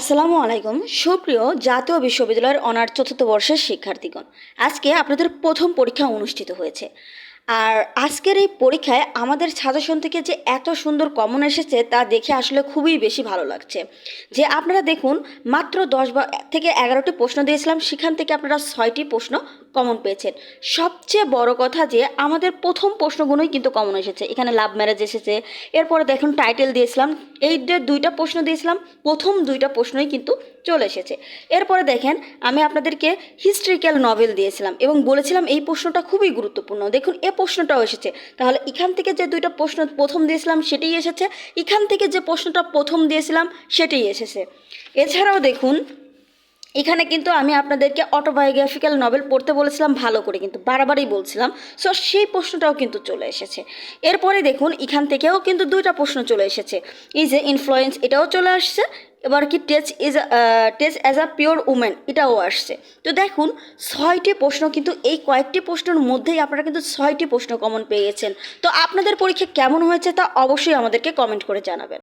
আসসালামু আলাইকুম। সুপ্রিয় জাতীয় বিশ্ববিদ্যালয়ের অনার চতুর্থ বর্ষের শিক্ষার্থীগণ, আজকে আপনাদের প্রথম পরীক্ষা অনুষ্ঠিত হয়েছে। আর আজকের এই পরীক্ষায় আমাদের সাজেশন থেকে যে এত সুন্দর কমন এসেছে তা দেখে আসলে খুবই বেশি ভালো লাগছে। যে আপনারা দেখুন, মাত্র দশ থেকে এগারোটি প্রশ্ন দিয়েছিলাম, সেখান থেকে আপনারা ছয়টি প্রশ্ন কমন পেয়েছেন। সবচেয়ে বড় কথা যে আমাদের প্রথম প্রশ্নগুলোই কিন্তু কমন এসেছে। এখানে লাভ ম্যারেজ এসেছে, এরপরে দেখুন টাইটেল দিয়েছিলাম, এই দুইটা প্রশ্ন দিয়েছিলাম, প্রথম দুইটা প্রশ্নই কিন্তু চলে এসেছে। এরপরে দেখেন, আমি আপনাদেরকে হিস্ট্রিক্যাল নভেল দিয়েছিলাম এবং বলেছিলাম এই প্রশ্নটা খুবই গুরুত্বপূর্ণ। দেখুন, এ প্রশ্নটাও এসেছে। তাহলে এখান থেকে যে দুইটা প্রশ্ন প্রথম দিয়েছিলাম সেটাই এসেছে, এখান থেকে যে প্রশ্নটা প্রথম দিয়েছিলাম সেটাই এসেছে। এছাড়াও দেখুন, এখানে কিন্তু আমি আপনাদেরকে অটোবায়োগ্রাফিক্যাল নভেল পড়তে বলেছিলাম, ভালো করে কিন্তু বারবারই বলছিলাম। সো সেই প্রশ্নটাও কিন্তু চলে এসেছে। এরপরে দেখুন, এখান থেকেও কিন্তু দুইটা প্রশ্ন চলে এসেছে। এই যে ইনফ্লুয়েন্স এটাও চলে আসছে। এবার কি touch is touch as a pure woman এটাও আসছে। তো দেখুন, ছয়টি প্রশ্ন কিন্তু এই কয়েকটি প্রশ্নের মধ্যেই আপনারা কিন্তু ছয়টি প্রশ্ন কমন পেয়েছেন তো আপনাদের পরীক্ষা কেমন হয়েছে তা অবশ্যই আমাদেরকে কমেন্ট করে জানাবেন।